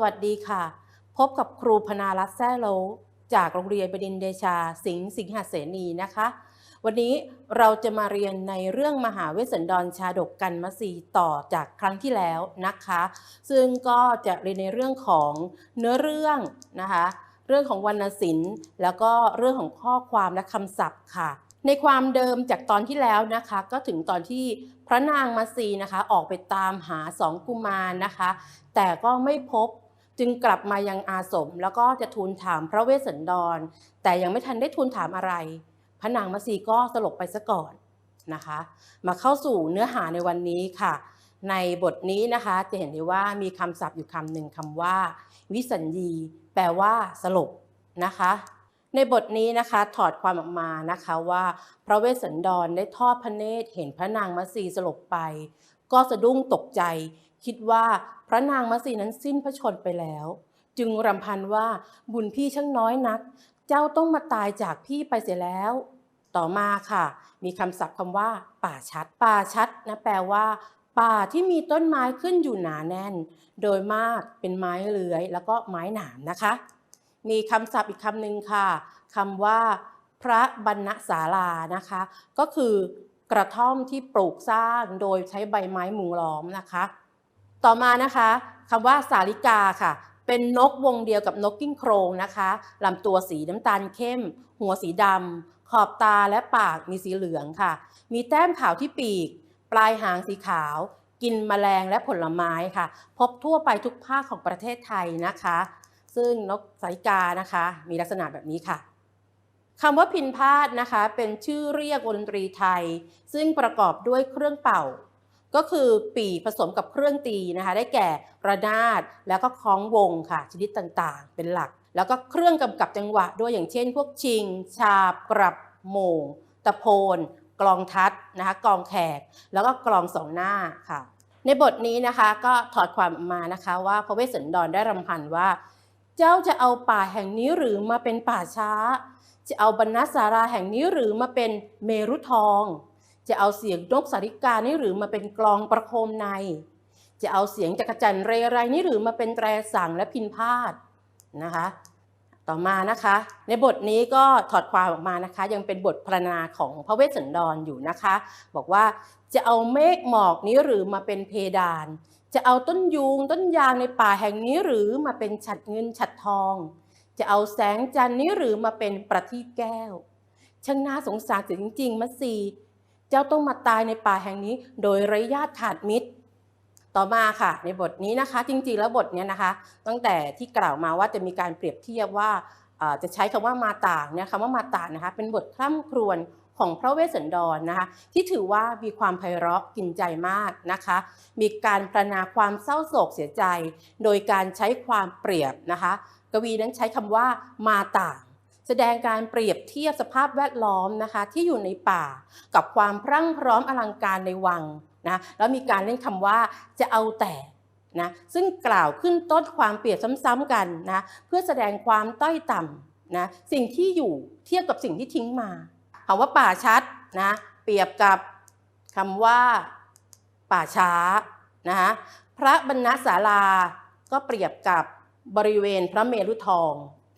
สวัสดีค่ะ พบกับครูพนารัตแซ่โลจากโรงเรียนบดินเดชาสิงห์สิงหเสนีนะคะ วันนี้เราจะมาเรียนในเรื่องมหาเวสสันดรชาดกกันมสีต่อจากครั้งที่แล้วนะคะ ซึ่งก็จะเรียนในเรื่องของเนื้อเรื่องนะคะ เรื่องของวรรณศิลป์ แล้วก็เรื่องของข้อความและคำศัพท์ค่ะในความเดิมจากตอนที่แล้วนะคะก็ถึงตอนที่พระนางมาซีนะคะออกไปตามหาสองกุมารนะคะ แต่ก็ไม่พบ จึงกลับมายังอาสม แล้วก็จะทูลถามพระเวสสันดร แต่ยังไม่ทันได้ทูลถามอะไร พระนางมาซีก็สลบไปซะก่อนนะคะ มาเข้าสู่เนื้อหาในวันนี้ค่ะ ในบทนี้นะคะจะเห็นได้ว่ามีคำศัพท์อยู่คำหนึ่งคำว่า วิสัญญี แปลว่าสลบนะคะ ในบทนี้นะคะถอดความออกมานะคะว่า พระเวสสันดรได้ทอดพระเนตรเห็นพระนางมัสีสลบไป ก็สะดุ้งตกใจคิดว่า พระนางมัสีนั้นสิ้นพระชนไปแล้ว จึงรำพันว่าบุญพี่ช่างน้อยนัก เจ้าต้องมาตายจากพี่ไปเสียแล้ว ต่อมาค่ะ มีคำศัพท์คำว่า ป่าชัด ป่าชัดนะแปลว่า ป่าที่มีต้นไม้ขึ้นอยู่หนาแน่น โดยมากเป็นไม้เลื้อยแล้วก็ไม้หนามนะคะ มีคำศัพท์อีกคำหนึ่งค่ะคำว่า พระบรรณศาลานะคะ ก็คือกระท่อมที่ปลูกสร้างโดยใช้ใบไม้มุงล้อมนะคะ ต่อมานะคะคำว่าสาลิกาค่ะ เป็นนกวงเดียวกับนกกิ้งโครงนะคะลำตัวสีน้ำตาลเข้ม หัวสีดำขอบตาและปากมีสีเหลืองค่ะ มีแต้มขาวที่ปีก ปลายหางสีขาว กินแมลงและผลไม้ค่ะ พบทั่วไปทุกภาคของประเทศไทยนะคะ ซึ่งนกสาลิกานะคะ มีลักษณะแบบนี้ค่ะคำว่าพินพาดนะคะ เป็นชื่อเรียกดนตรีไทย ซึ่งประกอบด้วยเครื่องเป่า ก็คือปีผสมกับเครื่องตีนะคะ ได้แก่ระนาดแล้วก็คล้องวงค่ะ ชนิดต่างๆ เป็นหลัก แล้วก็เครื่องกำกับจังหวะด้วยอย่างเช่น พวกชิง ชาบกรับโมงตะโพนกลองทัดนะคะกลองแขก แล้วก็กลองสองหน้าค่ะ ในบทนี้นะคะก็ถอดความมานะคะว่าพระเวสสันดรได้รำพันว่า เจ้าจะเอาป่าแห่งนี้หรือมาเป็นป่าช้า จะเอาบรรณสาราแห่งนี้หรือมาเป็นเมรุทอง จะเอาเสียงนกสาริกานี่หรือมาเป็นกลองประโคมใน จะเอาเสียงจักรจันเรไรนี่หรือมาเป็นแตรสั่งและพินพาดนะคะ ต่อมานะคะ ในบทนี้ก็ถอดความออกมานะคะ ยังเป็นบทพรรณนาของพระเวสสันดรอยู่นะคะ บอกว่าจะเอาเมฆหมอกนี้หรือมาเป็นเพดาน จะเอาต้นยูงต้นยางในป่าแห่งนี้หรือมาเป็นฉัดเงินฉัดทอง จะเอาแสงจันนี้หรือมาเป็นประทีปแก้วช่างน่าสงสารจริงๆมัสซี เจ้าต้องมาตายในป่าแห่งนี้ โดยไร้ญาติขาดมิตร ต่อมาค่ะ ในบทนี้นะคะ จริงๆแล้วบทนี้นะคะ ตั้งแต่ที่กล่าวมาว่าจะมีการเปรียบเทียบว่าจะใช้คำว่ามาต่างเนี่ยคำว่ามาต่างนะคะ เป็นบทคร่ำครวญของพระเวสสันดรนะคะ ที่ถือว่ามีความไพเราะกินใจมากนะคะ มีการประนาความเศร้าโศกเสียใจ โดยการใช้ความเปรียบนะคะ กวีนั้นใช้คำว่ามาต่าง แสดงการเปรียบเทียบสภาพแวดล้อมนะคะที่อยู่ในป่า กับความพรั่งพร้อมอลังการในวังนะแล้วมีการเล่นคำว่าจะเอาแต่นะซึ่งกล่าวขึ้นต้นความเปรียบซ้ำๆกันนะเพื่อแสดงความต้อยต่ำนะสิ่งที่อยู่เทียบกับสิ่งที่ทิ้งมาคำว่าป่าชัดนะเปรียบกับคำว่าป่าช้านะคะพระบรรณศาลาก็เปรียบกับบริเวณพระเมรุทอง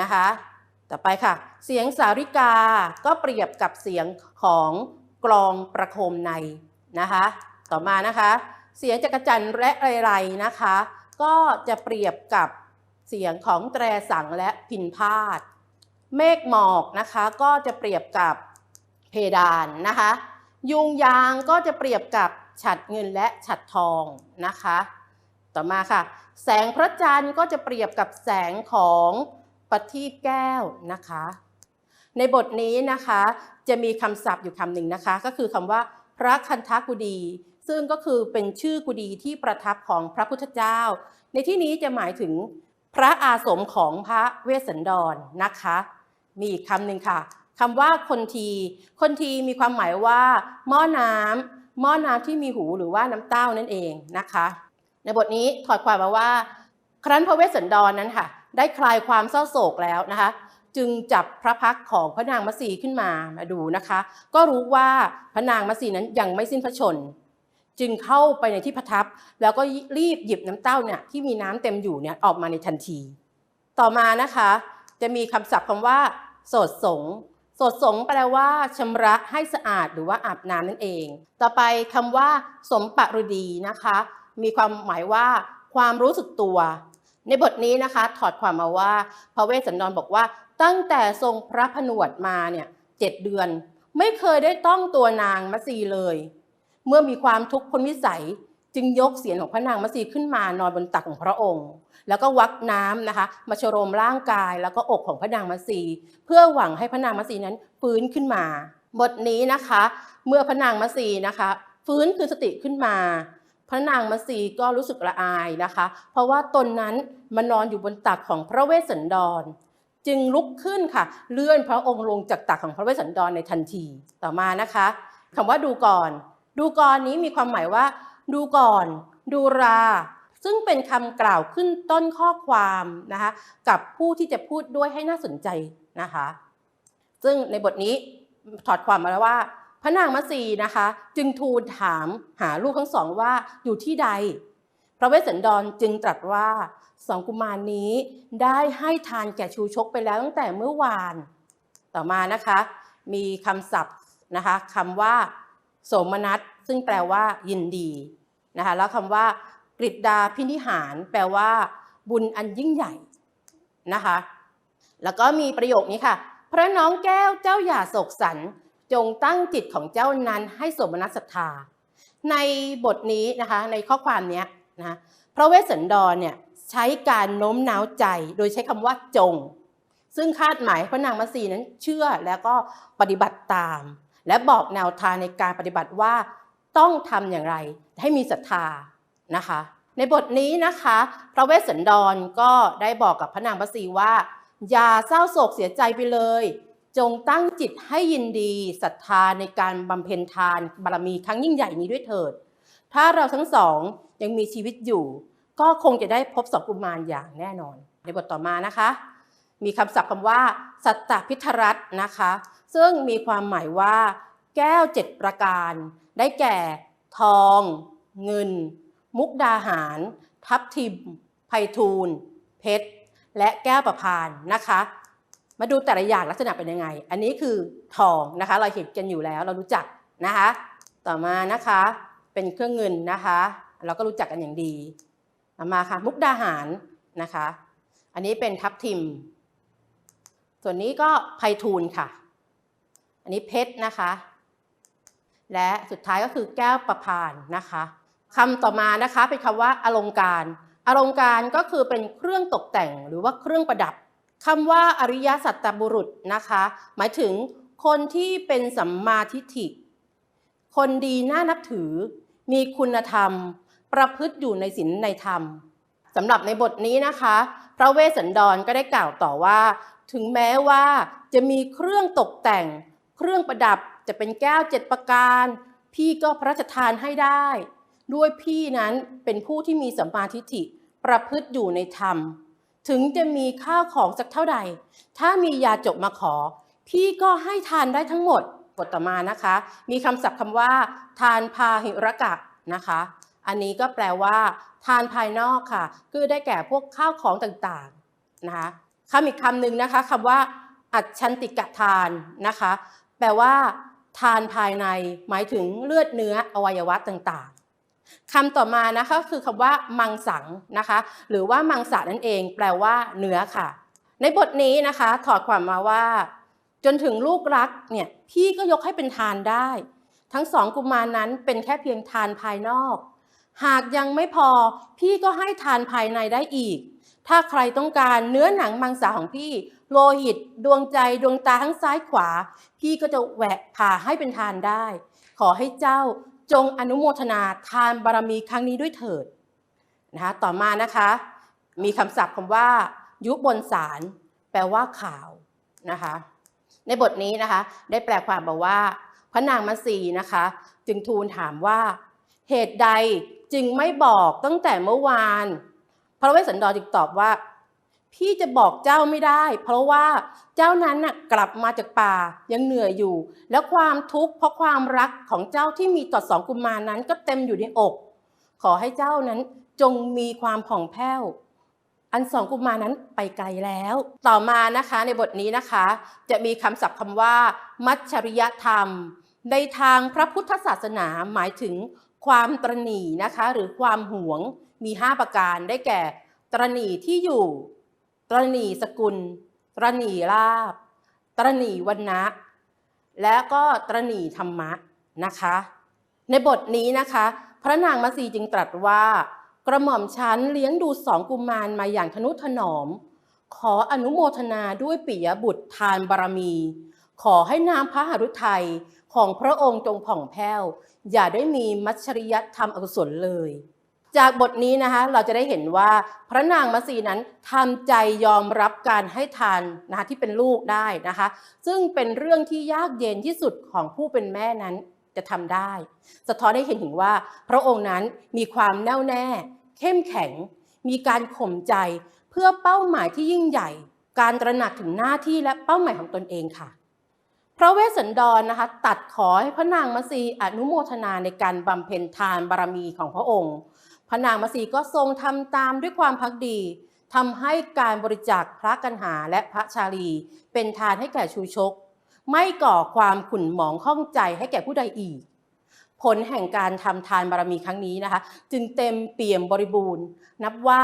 นะคะ ต่อไปค่ะ เสียงสาริกาก็เปรียบกับเสียงของกลองประโคมในนะคะ ต่อมานะคะ เสียงจักรจันทร์และไรไรนะคะ ก็จะเปรียบกับเสียงของแตรสังและพินพาดเมฆหมอกนะคะก็จะเปรียบกับเพดานนะคะ ยุงยางก็จะเปรียบกับฉัดเงินและฉัดทองนะคะ ต่อมาค่ะ แสงพระจันทร์ก็จะเปรียบกับแสงของ ประทีปแก้วนะคะ ในบทนี้นะคะจะมีคำศัพท์อยู่คำหนึ่งนะคะ ก็คือคำว่าพระคันธกุดี ซึ่งก็คือเป็นชื่อกุดีที่ประทับของพระพุทธเจ้า ในที่นี้จะหมายถึงพระอาสมของพระเวสสันดรนะคะ มีอีกคำหนึ่งค่ะคำว่าคนที คนทีมีความหมายว่า หม้อน้ำหม้อน้ำที่มีหูหรือว่าน้ำเต้านั่นเองนะคะ ในบทนี้ถอดความมาว่า ครั้นพระเวสสันดรนั้นค่ะ ได้คลายความเศร้าโศกแล้วนะคะ จึงจับพระพักของพระนางมัสีขึ้นมามาดูนะคะ ก็รู้ว่าพระนางมัสีนั้นยังไม่สิ้นพระชน จึงเข้าไปในที่ประทับ แล้วก็รีบหยิบน้ำเต้าเนี่ยที่มีน้ำเต็มอยู่เนี่ยออกมาในทันที ต่อมานะคะ จะมีคำศัพท์คำว่า โสดสงสดสงแปลว่าชำระให้สะอาดหรือว่าอาบน้ำนั่นเอง ต่อไปคำว่า สมปรุดีนะคะ มีความหมายว่า ความรู้สึกตัว ในบทนี้นะคะถอดความมาว่าพระเวสสันดรบอกว่า ตั้งแต่ทรงพระผนวดมาเนี่ยเจ็ดเดือน ไม่เคยได้ต้องตัวนางมัสีเลย เมื่อมีความทุกข์พ้นวิสัยจึงยกเสียงของพระนางมัสีขึ้นมานอนบนตักของพระองค์ แล้วก็วักน้ำนะคะ มาชโรมร่างกายแล้วก็อกของพระนางมัสีเพื่อหวังให้พระนางมัสีนั้นฟื้นขึ้นมา บทนี้นะคะ เมื่อพระนางมัสีนะคะ ฟื้นคืนสติขึ้นมา พระนางมัสีก็รู้สึกละอายนะคะ เพราะว่าตนนั้นมานอนอยู่บนตักของพระเวสสันดร จึงลุกขึ้นค่ะ เลื่อนพระองค์ลงจากตักของพระเวสสันดรในทันทีต่อมานะคะคำว่าดูก่อน ดูก่อนนี้มีความหมายว่า ดูก่อน ดูรา ซึ่งเป็นคำกล่าวขึ้นต้นข้อความนะคะ กับผู้ที่จะพูดด้วยให้น่าสนใจนะคะ ซึ่งในบทนี้ถอดความมาแล้วว่า พระนางมัสีนะคะ จึงทูลถามหาลูกทั้งสองว่าอยู่ที่ใด พระเวสสันดรจึงตรัสว่าสองกุมารนี้ได้ให้ทานแก่ชูชกไปแล้วตั้งแต่เมื่อวาน ต่อมานะคะมีคำศัพท์นะคะคำว่า โสมนัสซึ่งแปลว่ายินดีนะคะแล้วคำว่ากฤษดาพินิหาร แปลว่า บุญอันยิ่งใหญ่นะคะ แล้วก็มีประโยคนี้ค่ะ พระน้องแก้วเจ้าอย่าโศกสัน จงตั้งจิตของเจ้านั้นให้สมนัสศรัทธา ในบทนี้นะคะในข้อความนี้นะพระเวสสันดรเนี่ยใช้การโน้มน้าวใจโดยใช้คำว่าจง ซึ่งคาดหมายพระนางมัสีนั้นเชื่อแล้วก็ปฏิบัติตาม และบอกแนวทางในการปฏิบัติว่าต้องทำอย่างไรให้มีศรัทธานะคะ ในบทนี้นะคะ พระเวสสันดรก็ได้บอกกับพระนางมัสีว่า อย่าเศร้าโศกเสียใจไปเลย จงตั้งจิตให้ยินดีศรัทธาในการบำเพ็ญทานบารมีครั้งยิ่งใหญ่นี้ด้วยเถิด ถ้าเราทั้งสองยังมีชีวิตอยู่ ก็คงจะได้พบสองกุมารอย่างแน่นอน ในบทต่อมานะคะ มีคำศัพท์คำว่า สัตตพิทรัตนะคะ ซึ่งมีความหมายว่า แก้วเจ็ดประการ ได้แก่ ทอง เงิน มุกดาหาร ทับทิมไพฑูรย์เพชร และแก้วประพานนะคะ มาดูแต่ละอย่างลักษณะเป็นยังไง อันนี้คือทองนะคะ เราเห็นกันอยู่แล้วเรารู้จักนะคะ ต่อมานะคะเป็นเครื่องเงินนะคะ เราก็รู้จักกันอย่างดีต่อมาค่ะมุกดาหารนะคะ อันนี้เป็นทับทิม ส่วนนี้ก็ไพฑูรย์ค่ะ อันนี้เพชรนะคะ และสุดท้ายก็คือแก้วประพานนะคะคำต่อมานะคะเป็นคำว่าอลงการอลงการก็คือเป็นเครื่องตกแต่งหรือว่าเครื่องประดับ คำว่าอริยสัตตบุรุษนะคะ หมายถึงคนที่เป็นสัมมาทิฏฐิ คนดีน่านับถือ มีคุณธรรม ประพฤติอยู่ในศีลในธรรมสำหรับในบทนี้นะคะ พระเวสสันดรก็ได้กล่าวต่อว่า ถึงแม้ว่าจะมีเครื่องตกแต่ง เครื่องประดับจะเป็นแก้วเจ็ดประการ พี่ก็พระราชทานให้ได้ ด้วยพี่นั้นเป็นผู้ที่มีสัมมาทิฏฐิประพฤติอยู่ในธรรม ถึงจะมีข้าวของสักเท่าใด ถ้ามียาจกมาขอ พี่ก็ให้ทานได้ทั้งหมดบทต่อมานะคะ มีคำศัพท์คำว่า ทานพาหิรกะนะคะ อันนี้ก็แปลว่า ทานภายนอกค่ะ คือได้แก่พวกข้าวของต่างๆนะคะคำอีกคำหนึ่งนะคะคำว่า อัจฉันติกะทานนะคะ แปลว่า ทานภายในหมายถึงเลือดเนื้ออวัยวะต่างๆ คำต่อมานะคะคือคำว่ามังสังนะคะ หรือว่ามังสะนั่นเอง แปลว่าเนื้อค่ะ ในบทนี้นะคะ ถอดความมาว่า จนถึงลูกรักเนี่ยพี่ก็ยกให้เป็นทานได้ ทั้งสองกุมารนั้นเป็นแค่เพียงทานภายนอก หากยังไม่พอพี่ก็ให้ทานภายในได้อีก ถ้าใครต้องการเนื้อหนังมังสาของพี่ โลหิต ดวงใจดวงตาทั้งซ้ายขวา พี่ก็จะแหวะผ่าให้เป็นทานได้ ขอให้เจ้า จงอนุโมทนาทานบารมีครั้งนี้ด้วยเถิดนะคะต่อมานะคะมีคำศัพท์คำว่า ยุบนสารแปลว่าข่าวนะคะในบทนี้นะคะ ได้แปลความบอกว่า พระนางมัสีนะคะ จึงทูลถามว่า เหตุใดจึงไม่บอกตั้งแต่เมื่อวาน พระเวสสันดรจึงตอบว่า พี่จะบอกเจ้าไม่ได้ เพราะว่าเจ้านั้นน่ะกลับมาจากป่ายังเหนื่อยอยู่ แล้วความทุกข์เพราะความรักของเจ้าที่มีต่อสองกุมารนั้นก็เต็มอยู่ในอก ขอให้เจ้านั้นจงมีความผ่องแผ้ว อันสองกุมารนั้นไปไกลแล้ว ต่อมานะคะในบทนี้นะคะ จะมีคำศัพท์คำว่า มัจฉริยธรรม ในทางพระพุทธศาสนาหมายถึงความตรณีนะคะ หรือความหวงมี 5 ประการได้แก่ ตรณีที่อยู่ ตรณีสกุล ตรณีลาบ ตรณีวันนะและก็ตรณีธรรมะนะคะ ในบทนี้นะคะ พระนางมัสีจึงตรัสว่า กระหม่อมฉันเลี้ยงดูสองกุมารมาอย่างทนุถนอม ขออนุโมทนาด้วยปิยบุตรทานบารมี ขอให้น้ำพระหฤทัยของพระองค์จงผ่องแผ้ว อย่าได้มีมัจฉริยธรรมอกุศลเลย จากบทนี้นะคะเราจะได้เห็นว่าพระนางมัสีนั้นทำใจยอมรับการให้ทานนะคะที่เป็นลูกได้นะคะ ซึ่งเป็นเรื่องที่ยากเย็นที่สุดของผู้เป็นแม่นั้นจะทำได้ สะท้อนให้เห็นถึงว่า พระองค์นั้นมีความแน่วแน่ เข้มแข็ง มีการข่มใจเพื่อเป้าหมายที่ยิ่งใหญ่ การตระหนักถึงหน้าที่และเป้าหมายของตนเองค่ะพระเวสสันดรนะคะตัดขอให้พระนางมัสีอนุโมทนาในการบำเพ็ญทานบารมีของพระองค์ พระนางมัสีก็ทรงทำตามด้วยความพักดีทำให้การบริจาคพระกันหาและพระชาลี เป็นทานให้แก่ชูชก ไม่ก่อความขุ่นหมองข้องใจให้แก่ผู้ใดอีก ผลแห่งการทำทานบารมีครั้งนี้นะคะ จึงเต็มเปี่ยมบริบูรณ์ นับว่า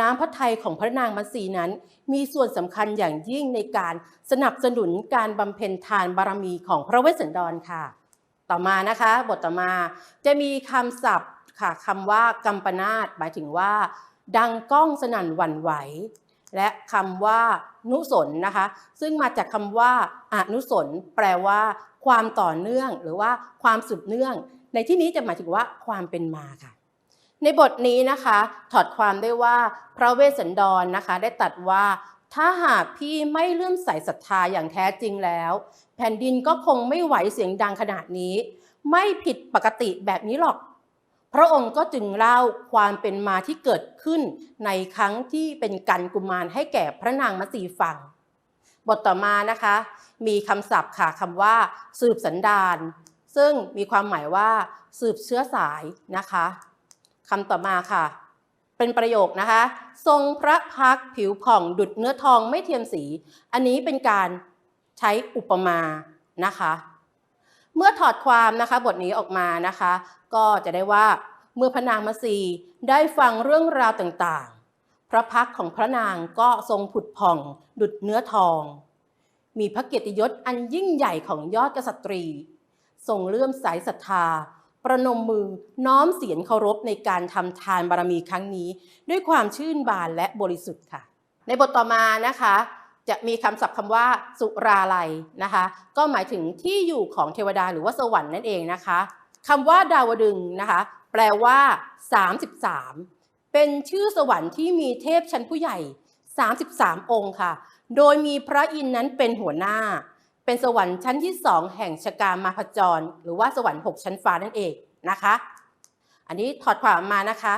น้ำพระทัยของพระนางมัสีนั้น มีส่วนสำคัญอย่างยิ่งในการสนับสนุนการบำเพ็ญทานบารมีของพระเวสสันดรค่ะ ต่อมานะคะ บทต่อมาจะมีคำศัพท์ ค่ะคำว่ากัมปนาตหมายถึงว่า ดังก้องสนั่นหวั่นไหว และคำว่านุสนนะคะ ซึ่งมาจากคำว่าอนุสนแปลว่า ความต่อเนื่องหรือว่าความสืบเนื่อง ในที่นี้จะหมายถึงว่าความเป็นมาค่ะ ในบทนี้นะคะถอดความได้ว่าพระเวสสันดรนะคะ ได้ตัดว่าถ้าหากพี่ไม่เลื่อมใสศรัทธาอย่างแท้จริงแล้ว แผ่นดินก็คงไม่ไหวเสียงดังขนาดนี้ ไม่ผิดปกติแบบนี้หรอก พระองค์ก็จึงเล่าความเป็นมาที่เกิดขึ้นในครั้งที่เป็นกันกุมารให้แก่พระนางมัสีฟัง บทต่อมานะคะ มีคำศัพท์ค่ะคำว่า สืบสันดานซึ่งมีความหมายว่า สืบเชื้อสายนะคะคำต่อมาค่ะ เป็นประโยคนะคะ ทรงพระพักผิวผ่องดุดเนื้อทองไม่เทียมสี อันนี้เป็นการใช้อุปมานะคะ เมื่อถอดความนะคะบทนี้ออกมานะคะ ก็จะได้ว่าเมื่อพระนางมัสีได้ฟังเรื่องราวต่างๆ พระพักของพระนางก็ทรงผุดผ่อง ดุดเนื้อทอง มีพระเกียรติยศอันยิ่งใหญ่ของยอดกษัตรีทรงเลื่อมใสศรัทธา ประนมมือน้อมเสียงเคารพในการทำทานบารมีครั้งนี้ ด้วยความชื่นบานและบริสุทธิ์ค่ะ ในบทต่อมานะคะ จะมีคำศัพท์คำว่าสุราลัยนะคะ ก็หมายถึงที่อยู่ของเทวดาหรือว่าสวรรค์นั่นเองนะคะคำว่าดาวดึงนะคะ แปลว่า 33 เป็นชื่อสวรรค์ที่มีเทพชั้นผู้ใหญ่ 33 องค์ค่ะ โดยมีพระอินทร์นั้นเป็นหัวหน้า เป็นสวรรค์ชั้นที่สองแห่งชกามาพจร หรือว่าสวรรค์หกชั้นฟ้านั่นเองนะคะ อันนี้ถอดความมานะคะ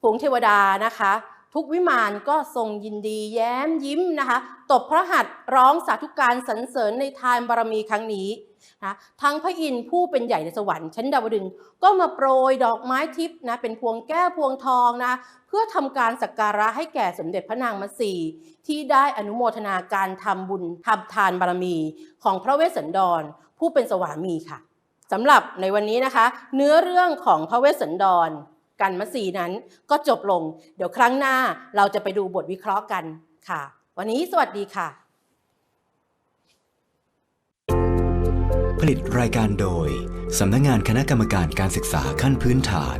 ฝูงเทวดานะคะ ทุกวิมานก็ทรงยินดีแย้มยิ้มนะคะตบพระหัตถ์ร้องสาธุการสรรเสริญในทานบารมีครั้งนี้นะทั้งพระอินทร์ผู้เป็นใหญ่ในสวรรค์ชั้นดาวดึงก็มาโปรยดอกไม้ทิพย์นะเป็นพวงแก้วพวงทองนะเพื่อทำการสักการะให้แก่สมเด็จพระนางมัสีที่ได้อนุโมทนาการทำบุญทำทานบารมีของพระเวสสันดร ผู้เป็นสวามีค่ะสำหรับในวันนี้นะคะ เนื้อเรื่องของพระเวสสันดร กันมสีนั้นก็จบลง เดี๋ยวครั้งหน้าเราจะไปดูบทวิเคราะห์กันค่ะ วันนี้สวัสดีค่ะ ผลิตรายการโดยสำนักงานคณะกรรมการการศึกษาขั้นพื้นฐาน